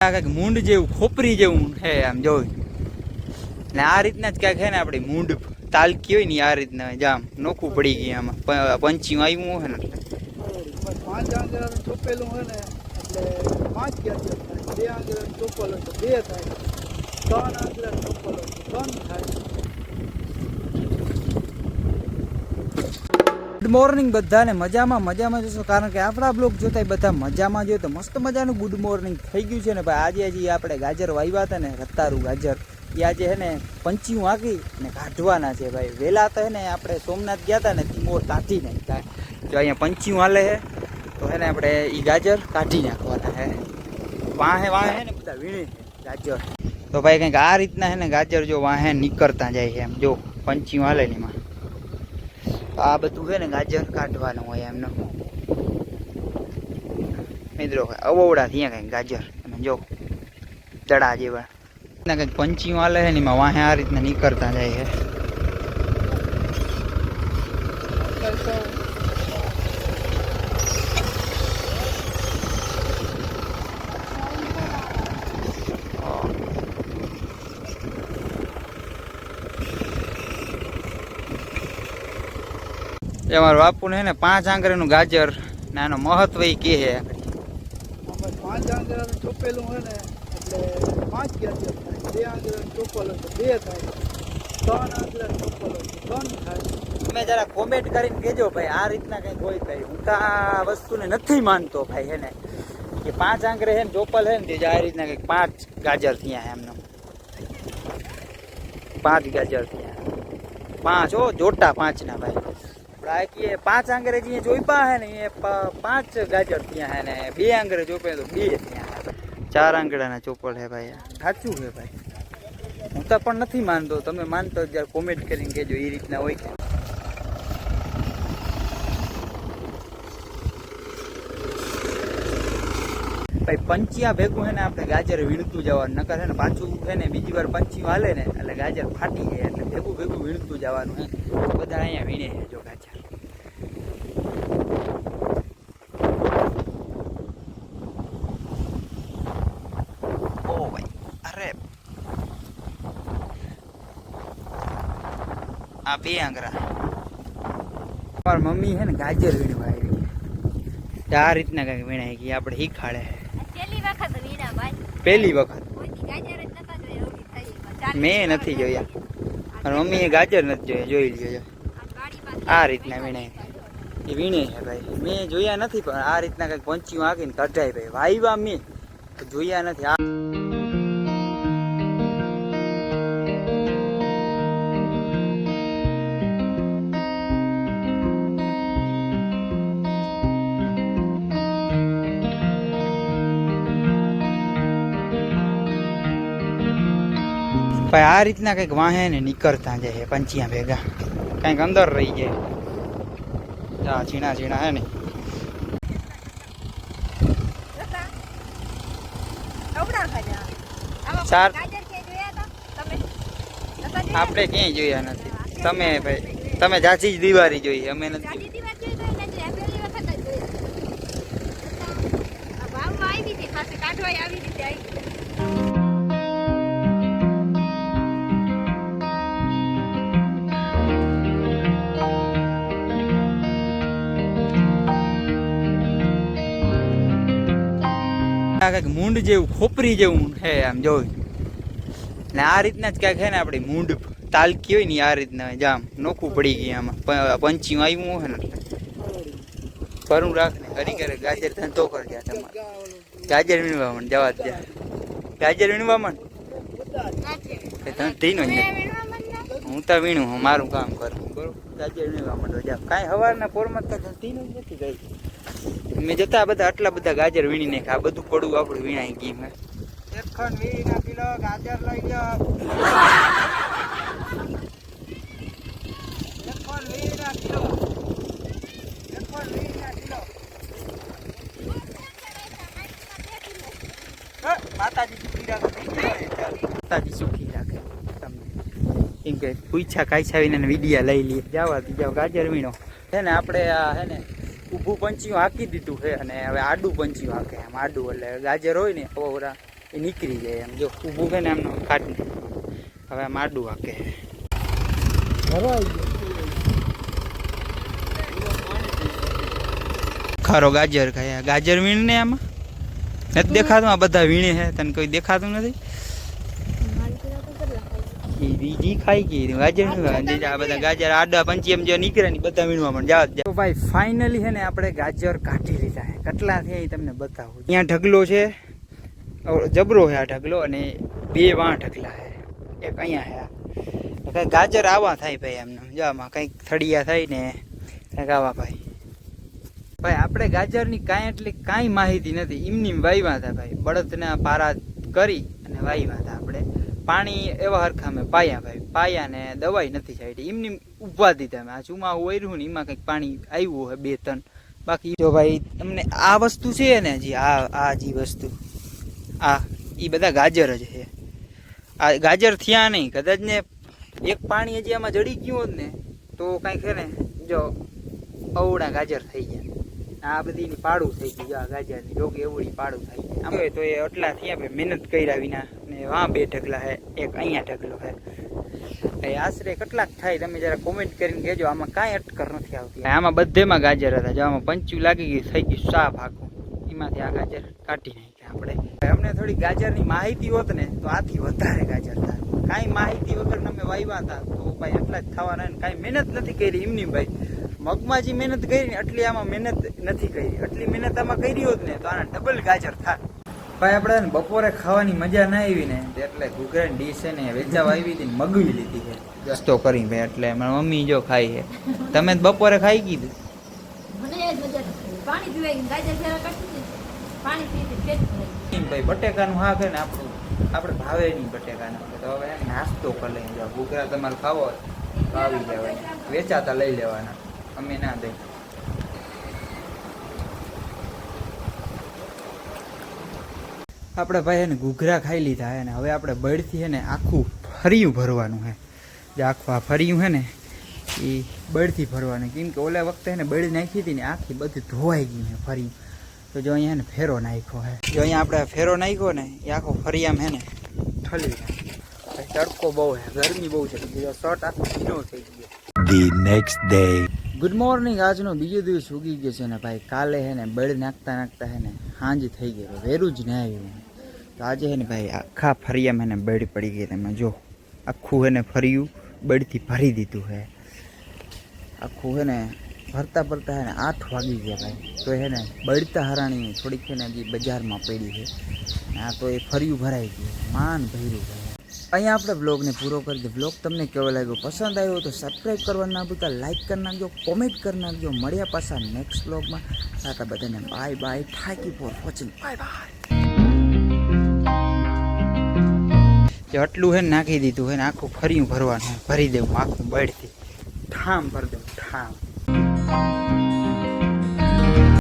કંઈક મૂંડ જેવું, ખોપરી જેવું છે આમ જોઈ ને આ રીતના જ ક્યાંક છે ને આપણી મૂંડ તાલકી હોય ને આ રીતના જામ નોખું પડી ગઈ આમાં. પંચી આવ્યું હોય ને એટલે. બે આંગળા ચોપલ બે થાય. ત્રણ આંગળા ચોપલ ત્રણ થાય. મોર્નિંગ બધાને. મજામાં મજામાં જશો કારણ કે આપણા બ્લોગ જોતા બધા મજામાં જોઈએ તો મસ્ત મજાનું ગુડ મોર્નિંગ થઈ ગયું છે ને ભાઈ. આજે હજી આપણે ગાજર વાવ્યા હતા ને, રતારું ગાજર. એ આજે હે ને પંચિયું વાગી ને કાઢવાના છે ભાઈ. વહેલા તો હે ને, આપણે સોમનાથ ગયા હતા ને તિમોર કાઢી નાખ્યા જો અહીંયા પંચિયું હાલે હે, તો હે ને આપણે એ ગાજર કાઢી નાખવાના હે. વાહે વાહે હે ને બધા વીણે ગાજર. તો ભાઈ કંઈક આ રીતના હે ને ગાજર જો વાહે નીકળતા જાય છે એમ. જો પંચિયું હાલે ને એમાં. આ બધું છે ને ગાજર કાઢવાનું હોય એમનો મિત્રો, અવોવડા થયા કંઈક ગાજર. તમે જો, દડા જેવા. ના કંઈક પંચીયું હાલે છે ને એમાં વાહે આ રીતના નીકળતા જાય છે. એ મારું બાપુને ને પાંચ આંગળીનું ગાજર ને એનું મહત્વ ઈ કે છે પાંચ આંગળાનું ચોપેલું હોય ને એટલે પાંચ ગાજર થાય બે આંગળાનું ચોપલ તો બે થાય. ત્રણ આંગળાનું ચોપલ ત્રણ થાય. તમે જરા કોમેન્ટ કરીને કહેજો ભાઈ આ રીતના કંઈક હોય ભાઈ. હું તો આ વસ્તુને નથી માનતો ભાઈ હે ને. કે પાંચ આંગળે છે ને ચોપલ હે ને તે આ રીતના કંઈક પાંચ ગાજર થયા એમનો. પાંચ ગાજર થયા. પાંચ ઓ જોટા પાંચના ભાઈ. આપણે આ કીએ પાંચ આંગળે જે જોઈપા હે ને એ પ- પાંચ ગાજર થયા હે ને બે આંગળે ચોપે તો બે થયા હે. ચાર આંગળાના ચોપલ હે ભાઈ આ. સાચું છે ભાઈ. હું તો પણ નથી માનતો. તમે માનતો હોય ત્યારે કોમેન્ટ કરીને કહેજો એ રીતના હોય કે. ભાઈ પંચિયા ભેગું છે ને આપણે ગાજર વીણતું જવાનું. નકર છે ને પાછું છે ને બીજી વાર પંચિયું હાલે ને એટલે ગાજર ફાટી જાય. એટલે ભેગું ભેગું વીણતું જવાનું હે. બધા અહીંયા વીણે છે જો ગાજર ઓ ભાઈ અરે આ બે આંગરા મારી મમ્મી છે ને ગાજર વીણવા આવી. આ રીતના કઈ વીણાય ગઈ આપણે શીખાડે. છેલ્લી વખત વીણા ભાઈ. પહેલી વખત? કોઈથી ગાજર જ નતા જોયા એવડી થઈ ચાલીસ મેં નથી જોયા. અને મમ્મીએ ગાજર નથી જોયા જોઈ લીધો આ રીતના વીણાય. એ વીણે છે ભાઈ. મેં જોયા નથી પણ આ રીતના કંઈક પંચીયું આંકીને કઢાય ભાઈ. વાયવા મેં. જોયા નથી. આ ભાઈ, આ રીતના કંઈક વાહે ને નીકળતા જાય પંચિયા ભેગા. કંઈક અંદર રહી જાય. આ ઝીણા ઝીણા હે ને. ચાર-? આપણે ક્યાંય જોયા નથી. તમે ભાઈ, તમે જાચી જ દિવાળી જોઈ અમે નથી જ આવી. કંઈક મૂંડ જેવું, ખોપરી જેવું છે આમ જોઈ ને આ રીતના જ ક્યાંક છે ને આપણી મૂંડ તાલકી હોય ને આ રીતના જામ નોખું પડી ગઈ આમાં. પંચી આવ્યું હોય ને કરું રાખ ને. કરી કરે ગાજર ધંધો કર તમારે. ગાજર વીણવા મને, જવા દે. ગાજર વીણવા મને? માંડ્યા? હું તો વીણું મારું કામ કરું. બરોબર ગાજર વીણવા માંડો જાવ કાંઈ સવારના પોરમાં તો ધંધીનું જ નથી ગઈ. મેં જતા બધા આટલા બધા ગાજર વીણી નાખ્યા. આ બધું પડું આપણું વીણાઈ ગઈ મેં. ગાજર લઈ હે, માતાજી સુખી રાખે. માતાજી સુખી રાખે. તમને કેમ કે પૂછા કાંઈ વિડિયા લઈ લઈએ જાવા જાવ ગાજર વીણો. છે ને આપણે આ હે ને ઊભું પંચિયું હાંકી દીધું છે અને હવે આડું પંચિયું હાંકે એમ આડું એટલે ગાજર હોય ને ઓવરા એ નીકળી જાય એમ. જો ઊભું છે ને એમનો કાઢને હવે આમ આડું હાંકે ખારો ગાજર ખાયા. ગાજર વીણ ને આમાં? નથી દેખાતું? આ બધા વીણે છે. તને કોઈ દેખાતું નથી? ઈ બીજી ખાઈ ગઈ ગાજર આ બધા ગાજર આડા પંચી એમ જે નીકળે ને બધા વીણવા પણ જાવ તો ભાઈ ફાઇનલી છે ને આપણે ગાજર કાઢી લીધા છે. કેટલા થયા એ તમને બતાવું. અહીંયા ઢગલો છે. જબરો છે આ ઢગલો અને બે વાં ઢગલા છે. એક અહીંયા છે આ. તો ગાજર આવા થાય ભાઈ એમને જવામાં આમાં કંઈક થળિયા થાય ને કંઈક આવા ભાઈ. ભાઈ આપણે ગાજરની કાંઈ એટલી કાંઈ માહિતી નથી. એમની વાવ્યા હતા ભાઈ. બળદના પારા કરી અને વાવ્યા હતા આપણે. પાણી એવા હરખા મેં પાયા ભાઈ. પાયા ને દવાઈ નથી છાંટી એમની ઊભા દીધા મેં આ ચૂમા ઓર્યું ને, એમાં કંઈક પાણી આવ્યું હોય બે ત્રણ બાકી જો ભાઈ તમને આ વસ્તુ છે ને જી આ આ જી વસ્તુ. આ એ બધા ગાજર જ છે. આ ગાજર થયા નહીં. કદાચ ને એક પાણી હજી આમાં જડી ગયું હોત ને, તો છે ને, જો અવડા ગાજર થઈ ગયા. આ બધી પાડું થઈ ગયું. આ ગાજરની જોકે એવડી પાડું થઈ ગયું. તો એ એટલા થયા ભાઈ મહેનત કર્યા વિના ને વાં બે ઢગલા છે એક અહીંયા ઢગલો છે એ આશરે કેટલાક થાય તમે જરા કોમેન્ટ કરીને કહેજો આમાં કાંઈ અટકર નથી આવતી. આમાં બધેમાં ગાજર હતા જો આમાં પંચું લાગી ગયું થઈ ગયું સાફ આખું એમાંથી આ ગાજર કાઢી નાખ્યા આપણે. અમને થોડી ગાજરની માહિતી હોત ને તો આથી વધારે ગાજર થાય. કાંઈ માહિતી વગર અમે વાવ્યા હતા તો ભાઈ એટલા જ થવાના ને કાંઈ મહેનત નથી કરી એમની ભાઈ. મગમાં જે મહેનત કરી ને એટલી આમાં મહેનત નથી કરી. એટલી મહેનત આમાં કરી હોત ને તો આના ડબલ ગાજર થાય. ભાઈ આપણે બપોરે ખાવાની મજા ના આવી ને એટલે ઘૂઘરાની ડીશ છે ને વેચાવા આવી હતી ને મગવી લીધી છે. રસ્તો કરી ભાઈ એટલે મારા મમ્મી જો ખાઈ છે. તમે બપોરે ખાઈ કીધું. ભાઈ બટેકાનું હા છે ને આપણું આપણે ભાવે નહીં બટેકાનું. તો હવે નાસ્તો કરી લઈએ જાઓ. ઘૂઘરા તમારે ખાવો તો આવી જવાય. વેચાતા લઈ લેવાના. અમે ના દઈ. આપણે ભાઈ એને ઘૂઘરા ખાઈ લીધા હે ને હવે આપણે બળથી છે ને આખું ફરિયું ભરવાનું હે. જે આખું આ ફરિયું છે ને એ બળથી ભરવાનું. કેમ કે ઓલા વખતે એને બળી નાખી હતી ને આખી બધી ધોવાઈ ગઈ છે ફરિયું. તો જો અહીંયા ને ફેરો નાખ્યો હે. જો અહીંયા આપણે ફેરો નાખ્યો ને એ આખો ફરિયામ હે ને ઠલી તડકો બહુ હે ગરમી બહુ છે. શર્ટ આખો ભીનો થઈ ગયો. The next day good morning આજનો બીજો દિવસ ઉગી ગયો છે ને ભાઈ. કાલે હે ને બળ નાખતા નાખતા હે ને સાંજ થઈ ગયો વેરું જ ના આવ્યું. તો આજે હે ને ભાઈ આખા ફરિયામાં હે ને બળ પડી ગઈ તમે જો. આખું હે ને ફર્યું બળથી ભરી દીધું હે. આખું હે ને ભરતા ભરતા હે ને આઠ વાગી ગયા ભાઈ. તો હે ને બળતા હરાણી થોડીક હે ને હજી બજારમાં પડી છે આ તો એ ફર્યું ભરાઈ ગયું. માન ભર્યું ભાઈ. અહીંયા આપણે બ્લોગને પૂરો કરી દે. બ્લોગ તમને કેવો લાગ્યો? પસંદ આવ્યો તો સબસ્ક્રાઈબ કરવાનું ના ભૂલતા. લાઈક કરી નાખજો કોમેન્ટ કરી નાખજો. મળ્યા પાછા નેક્સ્ટ બ્લોગમાં તાતા બધાને bye bye thank you for watching bye bye જે આટલું હે નાખી દીધું હે આખું ફર્યું ભરવાનું ભરી દેવું, આખું બળથી. ઠામ ભરી દેવું, ઠામ.